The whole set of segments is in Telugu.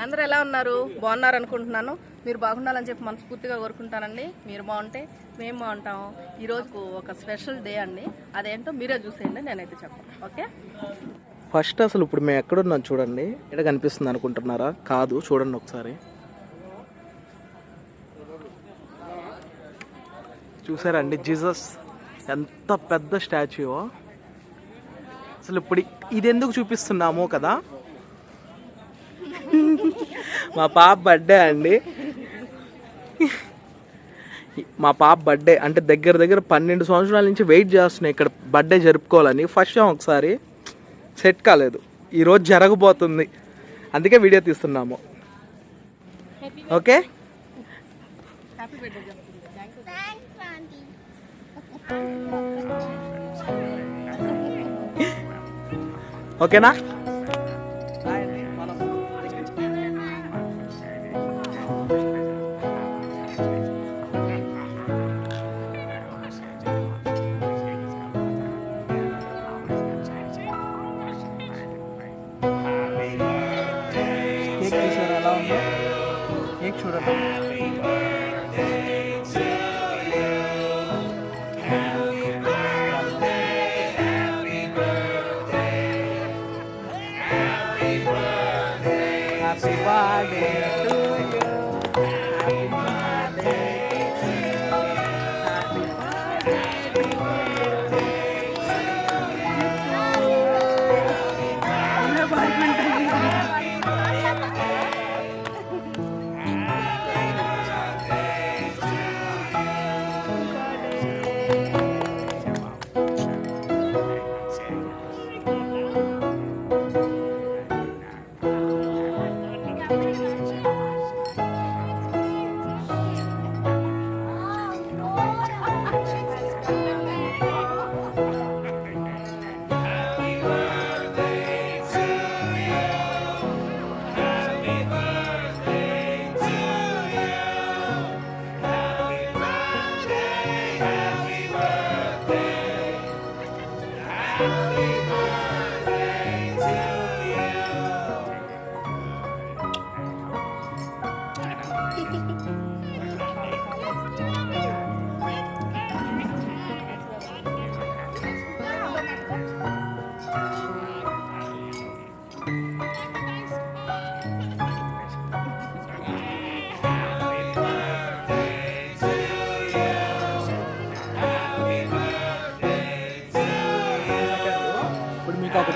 అందరూ ఎలా ఉన్నారు? బాగున్నారు అనుకుంటున్నాను. మీరు బాగుండాలని చెప్పి మనస్ఫూర్తిగా కోరుకుంటానండి. మీరు బాగుంటే మేము బాగుంటాము. ఈరోజు ఒక స్పెషల్ డే అండి. అదేంటో మీరే చూసేయండి నేనైతే చెప్పాను. ఓకే? ఫస్ట్ అసలు ఇప్పుడు మేము ఎక్కడున్నాం చూడండి. ఎక్కడ కనిపిస్తుంది అనుకుంటున్నారా? కాదు చూడండి ఒకసారి. చూసారండి జీసస్? ఎంత పెద్ద స్టాచ్యూ. అసలు ఇప్పుడు ఇది ఎందుకు చూపిస్తున్నామో కదా? మా పాప బర్త్డే అండి. మా పాప బర్త్డే అంటే దగ్గర దగ్గర పన్నెండు సంవత్సరాల నుంచి వెయిట్ చేస్తున్నాయి ఇక్కడ బర్త్డే జరుపుకోవాలని. ఫస్ట్ టైం ఒకసారి సెట్ కాలేదు. ఈరోజు జరగబోతుంది. అందుకే వీడియో తీస్తున్నాము. ఓకే? ఓకేనా? కేక్ చూడండి హ్యాపీ బర్త్డే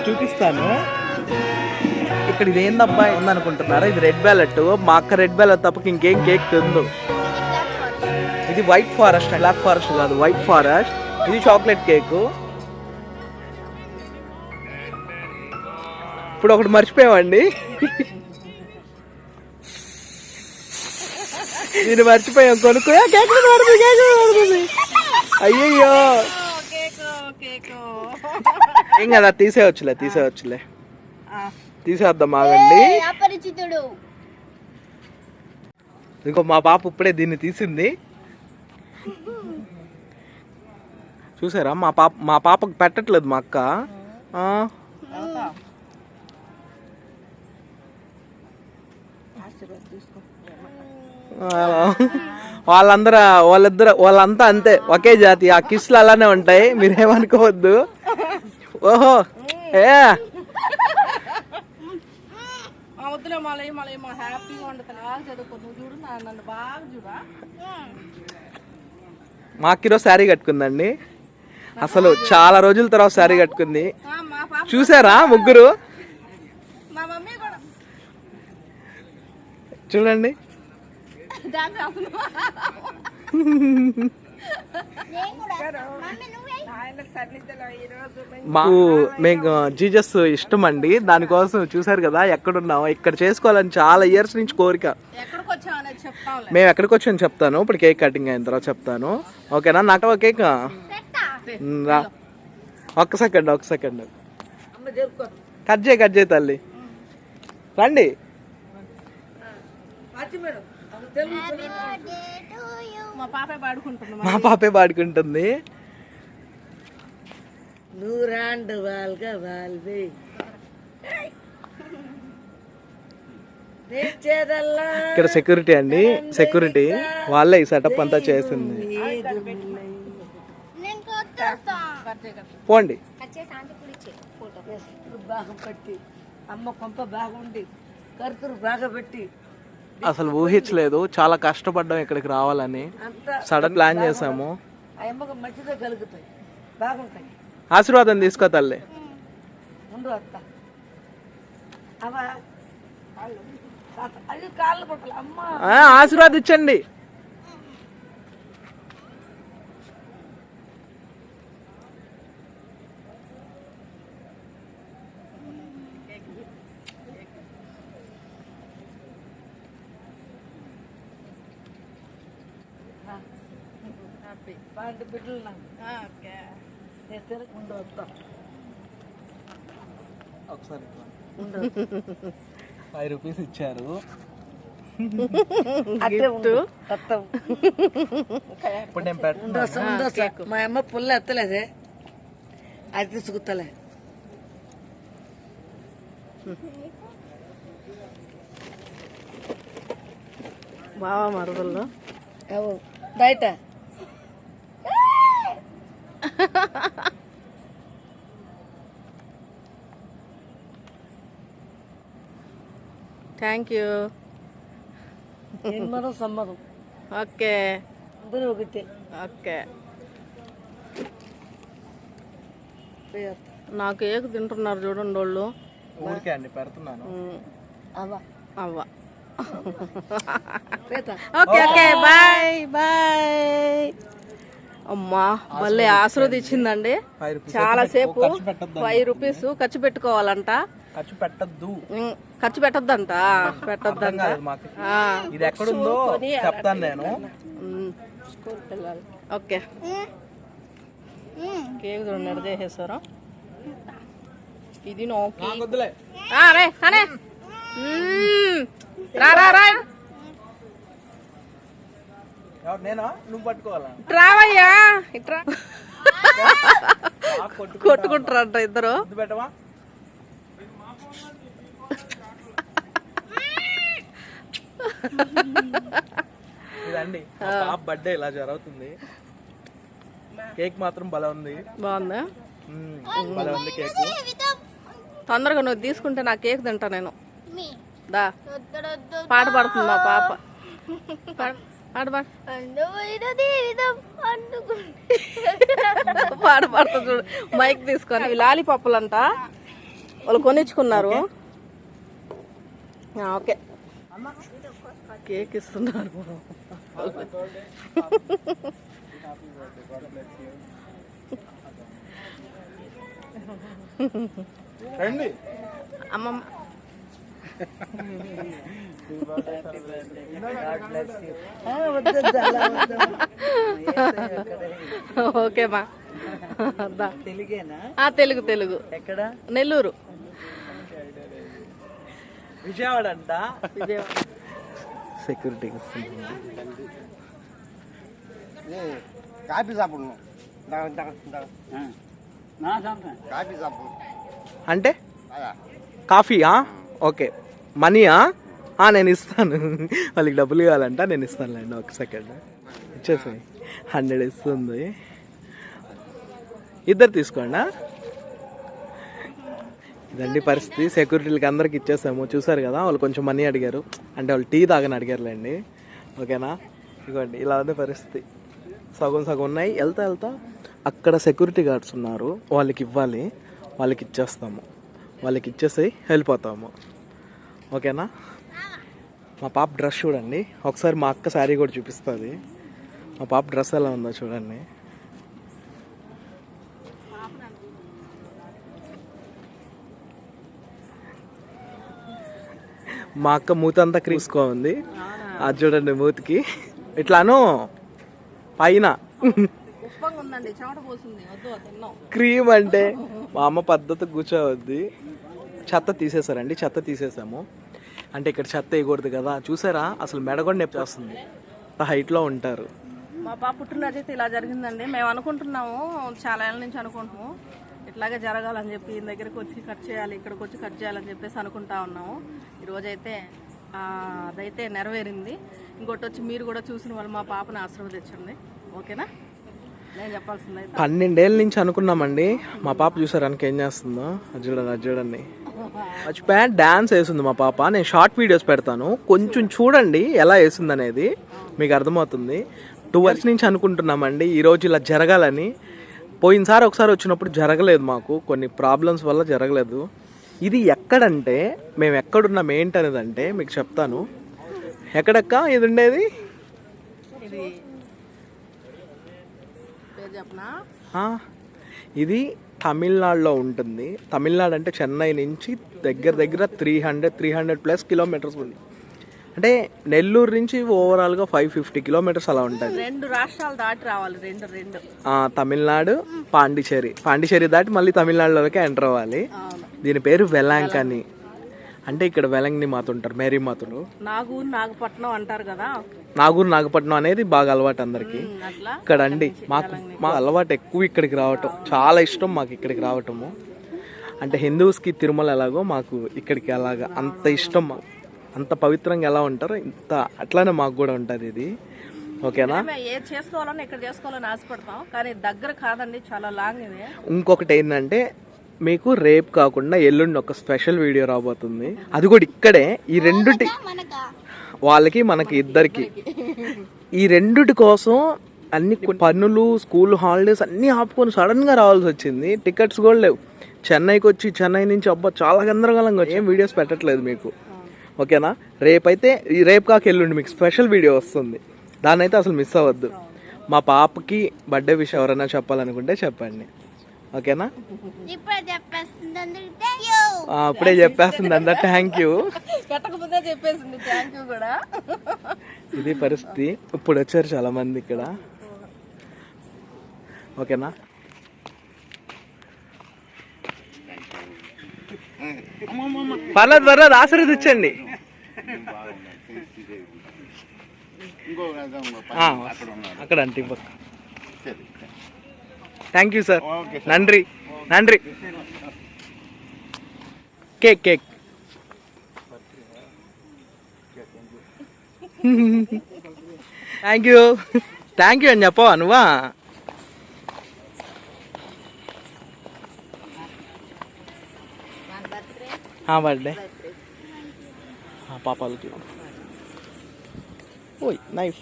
చూపిస్తాను. ఇక్కడ ఇది ఏందబ్బా ఏందనుకుంటున్నారా ఇది రెడ్ బ్యాలెట్ మా అక్క రెడ్ బ్యాలెట్ తప్పకి ఇంకేం కేక్ తిందు. ఇది వైట్ ఫారెస్ట్ బ్లాక్ ఫారెస్ట్ కాదు వైట్ ఫారెస్ట్ ఇది చాక్లెట్ కేక్ ఇప్పుడు ఒకటి మర్చిపోయామండి. ఇది మర్చిపోయాం. కొనుక్కు కేక్ కేక్ అయ్యయ్యో. కేక్ కేక్ ఏం కదా తీసేయచ్చులే తీసేయచ్చులే. తీసేద్దాం ఆగండి. అపరిచితుడు. ఇంకో మా పాప ఇప్పుడే దీన్ని తీసింది. చూసారా మా పాప మా పాపకు పెట్టట్లేదు మా అక్క. వాళ్ళందరూ వాళ్ళిద్దరు వాళ్ళంతా అంతే. ఒకే జాతి. ఆ కిస్లు అలానే ఉంటాయి. మీరేమనుకోవద్దు. ఓహో. ఏ. వద్దులే మళ్ళీ మళ్ళీ మా హ్యాపీగా ఉండదు బాగా చదువుకో. నువ్వు చూడు నా- నన్ను బాగా చూడా మా అక్క ఈరోజు శారీ కట్టుకుందండి. అసలు చాలా రోజుల తర్వాత శారీ కట్టుకుంది. ఆ, మా పాప చూసారా ముగ్గురు? మా మమ్మీ కూడా. చూడండి. మాకు మీకు జీజస్ ఇష్టం అండి దానికోసం చూసారు కదా ఎక్కడున్నాం ఇక్కడ చేసుకోవాలని చాలా ఇయర్స్ నుంచి కోరిక. మేము ఎక్కడికి వచ్చామని చెప్తాను. ఇప్పుడు కేక్ కటింగ్ అయిన తర్వాత చెప్తాను. ఓకేనా? నాకు ఒక కేక్ ఒక్క సెకండ్ ఒక్క సెకండ్ కట్ చేయి కట్ చేయి తల్లి. రండి. మా పాపే పాడుకుంటుంది. నూరాండు వాళ్ళగా వాళ్ళవి ఇక్కడ సెక్యూరిటీ అండి. సెక్యూరిటీ వాళ్ళే ఈ సెటప్ అంతా చేసింది. పోండి. బాగా పట్టి. అమ్మ కొంప బాగుండి. కరుతురు బాగా పెట్టి. అసలు ఊహించలేదు. చాలా కష్టపడ్డాం ఇక్కడికి రావాలని. సడన్ ప్లాన్ చేసాము. ఆ అమ్మకు మంచిగా కలుగుతాయి. బాగుంటాయి. ఆశీర్వాదం తీసుకో తల్లి. ముందు అత్త. అవ అది కాళ్ళు పక్కల అమ్మ. ఆ, ఆశీర్వాదించండి బిడ్డలు నాకు నేను తిరగ ముందు వస్తా ఒకసారి ఫైవ్ రూపీస్ ఇచ్చారు. ఇప్పుడు నేను మా అమ్మ పుల్ల ఎత్తలేదే. అది తీసుకుతలే బావా మరదల్లో. ఎవరు థ్యాంక్ యూ ఎన్మరం సమ్మరం ఓకే అందరూ ఒకటే ఓకే పోయి వస్తా. నా కేక్ తింటున్నారు చూడండి వాళ్ళు ఊరికే అండి పెడుతున్నాను. అవ్వ అవ్వ ఓకే ఓకే బాయ్ బాయ్ అమ్మా మళ్ళీ ఆశీర్వదించిందండి ఫైవ్ రూపీస్ చాలా సేపు ఖర్చు పెట్టద్దు ఫైవ్ రూపీస్ ఖర్చు పెట్టుకోవాలంట. ఖర్చు పెట్టద్దు. ఖర్చు పెట్టొద్దంట. పెట్టొద్దంట. ఇది ఎక్కడుందో చెప్తాను నేను. ఓకే. కేక్ చూడండి ఎడ చేసేసారు? ఇది రే సరే మ్మ్. రా రా రా. ఎవరు నేనా? నువ్వు పట్టుకోవాలా? రావయ్యా. ఇట్రా నాకు కొట్టు కొట్టుకుంటారంట ఇద్దరు. పెట్టవా? ఇదండి. పాప బర్త్డే ఇలా జరుగుతుంది. కేక్ మాత్రం భలే ఉంది. బాగుందా? భలే ఉంది కేక్. తొందరగా నువ్వు తీసుకుంటే నా కేక్ తింటా నేను. దా. పాట పాడుతుంది మా పాప. పాడు పాడు పాడు. పాడు పాడుతుంది చూడు. మైక్ తీసుకొని. ఇవి లాలీపప్పులు అంట. వాళ్ళు కొనిచ్చుకున్నారు. ఓకే. కేక్ ఇస్తున్నారు రండి అమ్మమ్మ. ఓకేమా. తెలుగేనా? ఆ, తెలుగు తెలుగు. ఎక్కడ? నెల్లూరు. విజయవాడ అంట. విజయవాడ. సెక్యూరిటీ காபி சாப்பிடணும் இந்தாங்க, இந்தாங்க, இந்தாங்க. காபி சாப்பிடணும் అంటే அதான் కాఫీయా ఓకే మనీయా ఆ, నేను ఇస్తాను వాళ్ళకి డబ్బులు కావాలంట నేను ఇస్తానులేండి ఒక సెకండ్ ఇచ్చేసాయి హండ్రెడ్ ఇస్తుంది ఇద్దరు తీసుకోండి ఆ? ఇదండి పరిస్థితి. సెక్యూరిటీలకి అందరికి ఇచ్చేసాము. చూసారు కదా వాళ్ళు కొంచెం మనీ అడిగారు. అంటే వాళ్ళు టీ తాగని అడిగారులేండి. ఓకేనా? ఇదిగోండి ఇలా ఉంది పరిస్థితి. సగం సగం ఉన్నాయి. వెళ్తా వెళ్తా అక్కడ సెక్యూరిటీ గార్డ్స్ ఉన్నారు. వాళ్ళకి ఇవ్వాలి. వాళ్ళకి ఇచ్చేస్తాము. వాళ్ళకి ఇచ్చేసి వెళ్ళిపోతాము. ఓకేనా? మా పాప డ్రెస్ చూడండి. ఒకసారి మా అక్క శారీ కూడా చూపిస్తుంది. మా పాప డ్రెస్ ఎలా ఉందో చూడండి. మా అక్క మూత అంతా క్రీసుకో ఉంది. అది చూడండి మూతికి. ఇట్లాను పైన. క్రీమ్ అంటే మా అమ్మ పద్ధతి కూర్చోవద్ది. చెత్త తీసేశారండి చెత్త తీసేసాము అంటే ఇక్కడ చెత్త వేయకూడదు కదా. చూసారా? అసలు మెడ కూడా నొప్పి వస్తుంది. హైట్లో ఉంటారు. మా పాప పుట్టినరోజు అయితే ఇలా జరిగిందండి. మేము అనుకుంటున్నాము చాలా ఏళ్ళ నుంచి అనుకుంటున్నాము. ఇట్లాగే జరగాలని చెప్పి ఈయన దగ్గరకు వచ్చి కట్ చేయాలి ఇక్కడికి వచ్చి కట్ చేయాలని చెప్పేసి అనుకుంటా ఉన్నాము. ఈరోజైతే అదైతే నెరవేరింది. ఇంకోటి వచ్చి మీరు కూడా చూసిన వాళ్ళు మా పాపని ఆశీర్వదించండి ఓకేనా? నేను చెప్పాల్సింది పన్నెండేళ్ళ నుంచి అనుకున్నామండి. మా పాప చూసారు ఏం చేస్తుందో? అది చూడండి అది చూడండి. మర్చిపోయా డాన్స్ వేసింది మా పాప. నేను షార్ట్ వీడియోస్ పెడతాను. కొంచెం చూడండి ఎలా వేసింది అనేది మీకు అర్థమవుతుంది. టూ ఇయర్స్ నుంచి అనుకుంటున్నామండి. ఈరోజు ఇలా జరగాలని. పోయినసారి ఒకసారి వచ్చినప్పుడు జరగలేదు మాకు కొన్ని ప్రాబ్లమ్స్ వల్ల జరగలేదు. ఇది ఎక్కడంటే మేము ఎక్కడున్నాం ఏంటనేది అంటే మీకు చెప్తాను. ఎక్కడెక్క ఇది ఉండేది ఇది తమిళనాడులో ఉంటుంది. తమిళనాడు అంటే చెన్నై నుంచి దగ్గర దగ్గర three hundred three hundred plus kilometres ఉంది. అంటే నెల్లూరు నుంచి ఓవరాల్గా ఫైవ్ ఫిఫ్టీ కిలోమీటర్స్ అలా ఉంటుంది. రెండు రాష్ట్రాలు దాటి రావాలి రెండు రెండు. తమిళనాడు పాండిచేరి పాండిచేరి దాటి మళ్ళీ తమిళనాడులోకి ఎంటర్ అవ్వాలి. దీని పేరు వెలాంక్ అని అంటే ఇక్కడ వెలంగిని మాత ఉంటారు మేరీ మాతలు. నాగూరు నాగపట్నం అంటారు కదా? నాగూరు నాగపట్నం అనేది బాగా అలవాటు అందరికీ. ఇక్కడ అండి మాకు మా అలవాటు ఎక్కువ ఇక్కడికి రావటం. చాలా ఇష్టం మాకు ఇక్కడికి రావటము. అంటే హిందూస్కి తిరుమల ఎలాగో మాకు ఇక్కడికి అలాగా అంత ఇష్టం మాకు. అంత పవిత్రంగా ఎలా ఉంటారో ఇంత అట్లానే మాకు కూడా ఉంటుంది ఇది. ఓకేనా? ఏది చేసుకోవాలని ఇక్కడ చేసుకోవాలని ఆశపడతాం. కానీ దగ్గర కాదండి చాలా లాంగ్ ఇది. ఇంకొకటి ఏంటంటే మీకు రేపు కాకుండా ఎల్లుండి ఒక స్పెషల్ వీడియో రాబోతుంది. అది కూడా ఇక్కడే. ఈ రెండుటి వాళ్ళకి మనకి ఇద్దరికి. ఈ రెండుటి కోసం అన్ని పనులు స్కూల్ హాలిడేస్ అన్నీ ఆపుకొని సడన్గా రావాల్సి వచ్చింది. టికెట్స్ కూడా లేవు. చెన్నైకి వచ్చి చెన్నై నుంచి అబ్బా చాలా గందరగోళంగా వచ్చి ఏం వీడియోస్ పెట్టట్లేదు మీకు. ఓకేనా? రేపైతే ఈ రేపు కాక ఎల్లుండి మీకు స్పెషల్ వీడియో వస్తుంది. దాన్ని అయితే అసలు మిస్ అవ్వద్దు. మా పాపకి బర్త్డే విషయం ఎవరైనా చెప్పాలనుకుంటే చెప్పండి. ఓకేనా? అప్పుడే చెప్పేస్తుంది అంత థ్యాంక్ యూ పెట్టకపోతే చెప్పేసింది. థ్యాంక్ యూ కూడా. ఇది పరిస్థితి. ఇప్పుడు వచ్చారు చాలా మంది ఇక్కడ. ఓకేనా? పర్లేదు పర్లేదు. ఆశీర్వదించండి. అక్కడ అంటే పక్క థ్యాంక్ యూ సార్ నండ్రి నండ్రి cake cake thank you thank you అని చెప్పవా నువ్వా బర్త్డే పాపాలకి ఓయ్ నైఫ్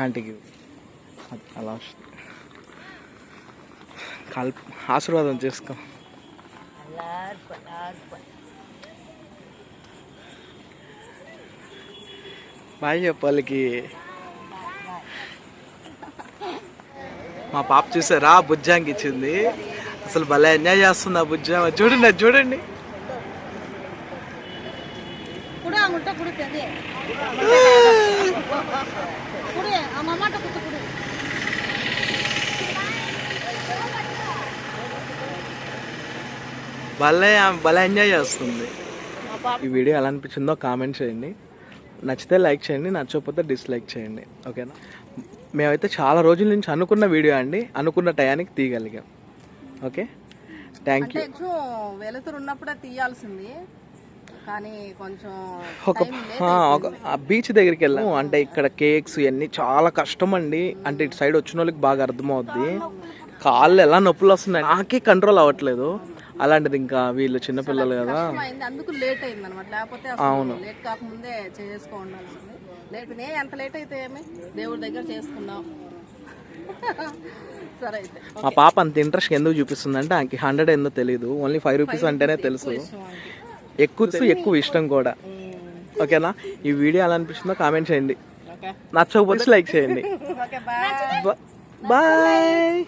ఆంటీకి అలా కాల్ ఆశీర్వాదం చేసుకో. బాయ్ చెప్పాలికి మా పాప చూసారా బుజ్జాంకి ఇచ్చింది. అసలు భలే ఎంజాయ్ చేస్తుంది ఆ బుజ్జా చూడండి అది చూడండి. భలే భలే ఎంజాయ్ చేస్తుంది. ఈ వీడియో ఎలా అనిపించిందో కామెంట్ చేయండి. నచ్చితే లైక్ చేయండి నచ్చకపోతే డిస్లైక్ చేయండి. ఓకేనా? మేమైతే చాలా రోజుల నుంచి అనుకున్న వీడియో అండి. అనుకున్న టయానికి తీయగలిగాం. ఓకే? థ్యాంక్ యూ వెలుతురు ఉన్నప్పుడే తీయాల్సింది. కానీ కొంచెం ఒక ఆ, ఒక బీచ్ దగ్గరికి వెళ్ళాము. అంటే ఇక్కడ కేక్స్ ఇవన్నీ చాలా కష్టం అండి. అంటే ఇటు సైడ్ వచ్చిన వాళ్ళకి బాగా అర్థమవుద్ది. కాళ్ళు ఎలా నొప్పులు వస్తున్నాయి? నాకే కంట్రోల్ అవ్వట్లేదు. అలాంటిది ఇంకా వీళ్ళు చిన్నపిల్లలు కదా. అందుకు లేట్ అయింది అనమాట లేకపోతే అసలు లేట్ కాకముందే చేసుకో ఉండాల్సింది. లేట్ నే ఎంత లేట్ అయితే ఏమి? దేవుడి దగ్గర చేసుకున్నాం సరే అయితే. మా పాప అంత ఇంట్రెస్ట్ ఎందుకు చూపిస్తుంది అంటే ఆమెకి హండ్రెడ్ ఏందో తెలియదు ఓన్లీ ఫైవ్ రూపీస్ అంటేనే తెలుసు. ఎక్కువ ఎక్కువ ఇష్టం కూడా. ఓకేనా? ఈ వీడియో ఎలా అనిపిస్తుందో కామెంట్ చేయండి. నచ్చకపోతే లైక్ చేయండి. బాయ్